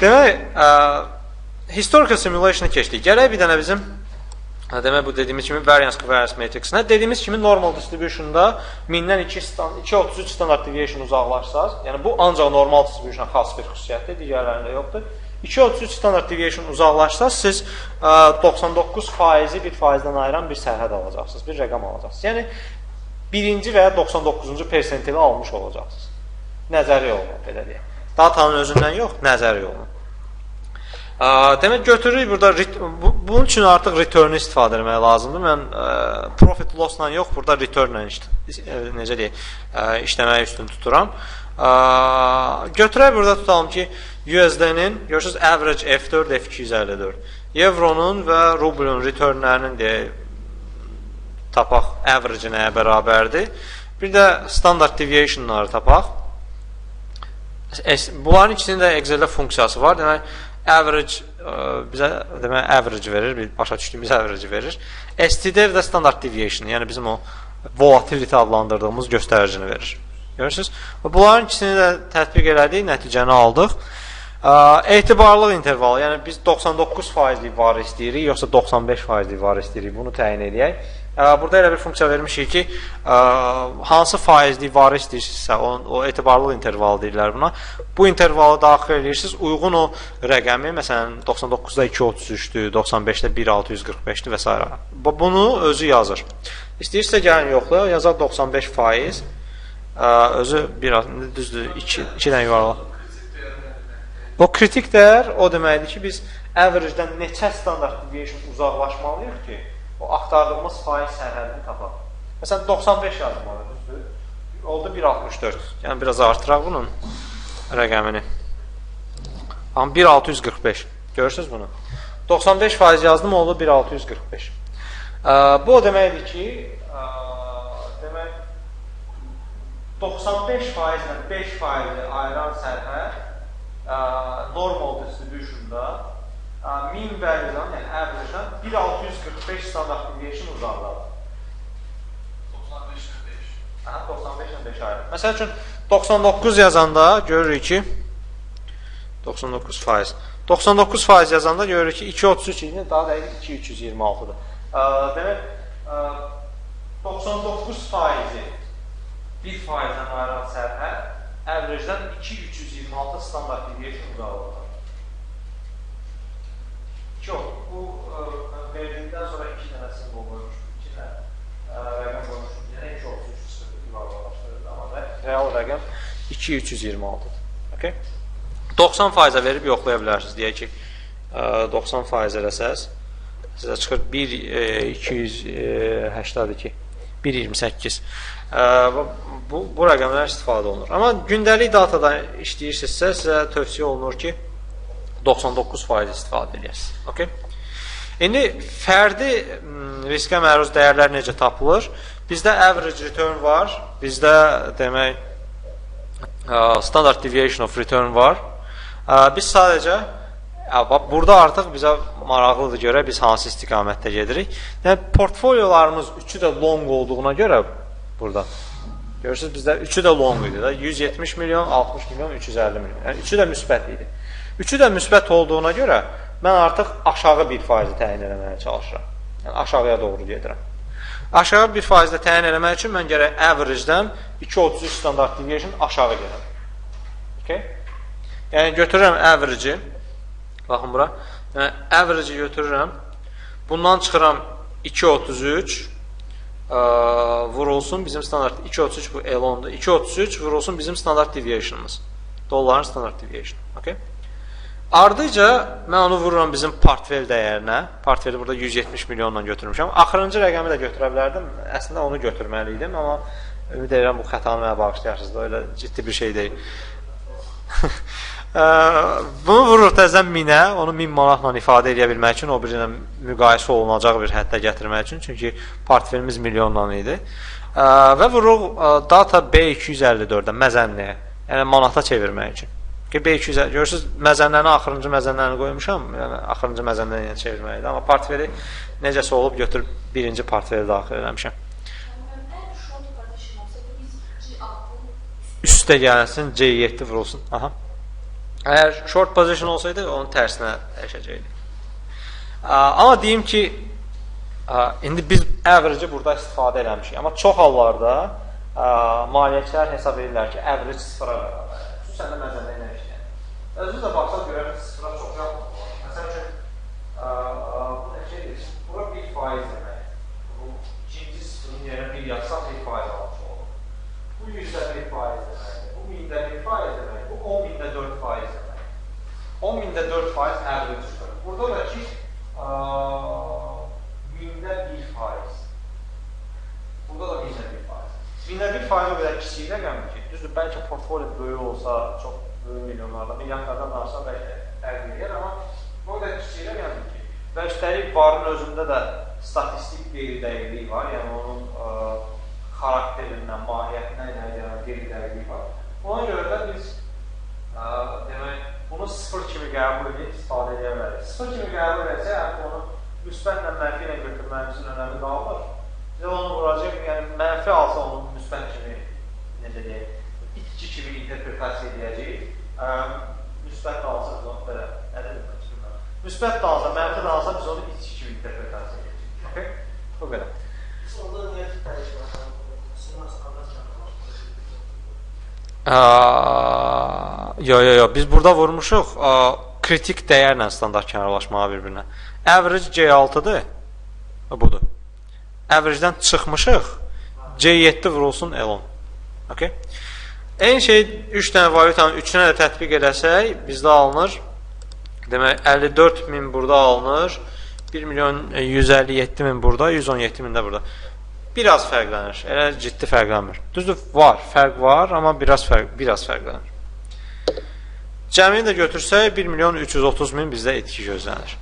Demək, ə, historical simulation-a keçdik. Gələk bir dənə bizim demək bu dediyimiz kimi variance covariance matrixinə dediyimiz kimi normal distribution-da 1000-dən 2 stand 233 standard deviation uzaqlaşsaz, yəni bu ancaq normal distribution-a xas bir xüsusiyyətdir, digərlərində yoxdur. 233 standard deviation uzaqlaşsaz siz ə, 99%-i 1%-dən ayıran bir sərhəd alacaqsınız, bir rəqəm alacaqsınız. Yəni birinci və ya 99-cu persentili almış olacaqsınız. Nəzəri yolla belə deyək. Datanın özündən yox, nəzəri yolla. Ə, Demək götürürük burada bu, bunun üçün artıq return istifadə etmək lazımdır. Mən ə, profit loss-la yox, burada return-la ə, necə deyək, ə, işləməyi üstün tuturam. Ə, Götürək burada tutalım ki, USD-nin görürsüz average F4 F254. Evronun və rublun returnlərinin deyək tapaq average nəyə bərabərdir? Bir də standard deviation-ları tapaq. Bunların ikisinin də Excel-də funksiyası var. Demək, average ə, bizə demək average verir, bir başa düşdüyümüz average verir. STD də standard deviation, yəni bizim o volatility adlandırdığımız göstəricini verir. Görürsüz? Bunların ikisini də tətbiq elədik, nəticəni aldıq. Ə, etibarlıq intervalı, yəni biz 99%lik var istəyirik, yoxsa 95%lik var istəyirik, bunu təyin edək. Burada elə bir funksiya vermişik ki, hansı faizlik var istəyirsinizsə, o, o etibarlı interval deyirlər buna. Bu intervalı daxil edirsiniz, uyğun o rəqəmi, məsələn 99-da 233-dür, 95-də 1645-dir və s. Bu- Bunu özü yazır. İstəyirsə gəlin yoxla, yazaq 95 faiz. Özü biraz düzdür 2 2 dənə yuvarlaq. O kritik dəyər o deməkdir ki, biz average-dən neçə standart deviation uzaqlaşmalıyıq ki, o axtardığımız faiz sərhədini tapaq. Məsələn 95 yazmalı, düzdür? Oldu 1.64. Yəni biraz artıraq bunun rəqəmini. Amma 1.645. Görürsüz bunu? 95 faiz yazdım, oldu 1.645. Ə, Bu o deməkdir ki, demək 95 faizlə 5 faizi ayıran sərhəd normal distribution-da ə, min value-dan, yəni average-dan 1645 standart deviation uzaqdadır. 95'le 5. Aha, 95 ilə 5 ayrı. Məsəl üçün 99 yazanda görürük ki 99 faiz. 99 faiz yazanda görürük ki 233 idi, daha dəqiq 2326-dır. Ə, demək ə, 99 faizi 1 faizdən ayrılan sərhəd average-dən 2326 standart deviation uzaqlıqdadır. Çox. Bu ə, verdikdən sonra iki dənə simvol qoymuşum. İki dənə rəqəm qoymuşum. Yəni 233 sıfır yuvarlaşdırır. Amma real rəqəm 2326-dır. Okay? 90 faizə verib yoxlaya bilərsiniz. Deyək ki, ə, 90 faiz eləsəz, sizə çıxır 1 e, 282 1.28. Ə, bu- Bu bu rəqəmlər istifadə olunur. Amma gündəlik datada işləyirsinizsə, sizə tövsiyə olunur ki, 99% istifadə edəsiniz. Okay? İndi fərdi m, riskə məruz dəyərlər necə tapılır? Bizdə average return var. Bizdə demək standard deviation of return var. Biz sadəcə burada artıq bizə maraqlıdır görə biz hansı istiqamətdə gedirik. Yəni portfolyolarımız üçü də long olduğuna görə burada Görürsüz bizdə üçü də long idi də. 170 milyon, 60 milyon, 350 milyon. Yəni üçü də müsbət idi. Üçü də müsbət olduğuna görə mən artıq aşağı 1% təyin etməyə çalışıram. Yəni aşağıya doğru gedirəm. Aşağı 1% təyin etmək üçün mən gərək average-dən 2.33 standart deviation aşağı gedirəm. Okay? Yəni götürürəm average-i. Baxın bura. Yəni average-i götürürəm. Bundan çıxıram 2.33 ə, vurulsun bizim standart 2.33 bu elonda 2.33 vurulsun bizim standart deviationımız. Dolların standart deviation. Okay? Ardıca mən onu vururam bizim portfel dəyərinə. Portfeli burada 170 milyonla götürmüşəm. Axırıncı rəqəmi də götürə bilərdim. Əslində onu götürməli idim, amma ümid edirəm bu xətanı mənə bağışlayarsınız elə ciddi bir şey deyil. Bunu vurur təzən minə, onu 1000 manatla ifadə edə bilmək üçün, o biri ilə müqayisə olunacaq bir həddə gətirmək üçün, çünki portfelimiz milyonla idi. Və vururuq data B254-də məzənliyə, yəni manata çevirmək üçün. Ki B250 görürsüz, məzənlərini axırıncı məzənlərini qoymuşam, yəni axırıncı məzənlərini çevirmək idi, amma portfeli necəsə olub götürüb birinci portfeli daxil eləmişəm. En short partition olsaydı biz G6 Üstə gəlsin, C7 vurulsun. Aha. Əgər short position olsaydı onun tərsinə dəyişəcəkdik. Aa, Amma deyim ki, indi biz average burada istifadə eləmişik. Amma çox hallarda aa, maliyyətçilər hesab edirlər ki, average sıfıra bərabər. Xüsusən də işləyən. Özünüz də baxsaq görərsiniz sıfıra çox yaxın. Məsəl üçün, aa, bu nə şeydir? Bura 1% demək. Bu ikinci sıfırın yerinə 1 yazsaq 1% almış olur. Bu 100-də 1% deməkdir. Bu 1000-də 1% deməkdir. Bu 10 mində 4% deməkdir. 10 mində 4 faiz average çıxır. Burada da ki, aa, mində 1 faiz. Burada da mində 1 faiz. Mində 1 faiz o qədər kiçik rəqəmdir ki, düzdür, bəlkə portfolio böyük olsa, çox böyük milyonlarda, milyardlardan danışsa bəlkə fərq edir, amma o qədər kiçik rəqəmdir ki, və üstəlik varın özündə də statistik qeyri-dəyərliyi var, yəni onun ə, xarakterindən, mahiyyətindən irəliləyən qeyri-dəyərliyi var. Ona görə də biz ə, demək, bunu sıfır kimi qəbul edib istifadə edə bilərik. Sıfır kimi qəbul etsək, yəni onu müsbətlə mənfi ilə götürməyimizin önəmi qalmır. Biz onu vuracaq, yəni mənfi alsa onu müsbət kimi, necə deyək, itki kimi interpretasiya edəcəyik. Ə, müsbət də alsa biz onu belə, nə dedim mən bilmirəm. Müsbət də alsa, mənfi də alsa biz onu itki kimi interpretasiya edəcəyik. Okay? Bu. Aa, yo yo yo biz burada vurmuşuq aa, kritik dəyərlə standart kənarlaşmağı bir-birinə. Average C6-dır. Budur. Average-dən çıxmışıq. C7 vurulsun L10. Okay? Eyni şey 3 dənə valyutanın 3-ünə də tətbiq edəsək, bizdə alınır. Demək 54 min burada alınır. 1 milyon e, 157 min burada, 117 min də burada. Biraz fərqlənir. Elə ciddi fərqlənmir. Düzdür, var, fərq var, amma biraz fərq, biraz fərqlənir. Cəmini də götürsək 1 milyon 330 min bizdə etki gözlənir.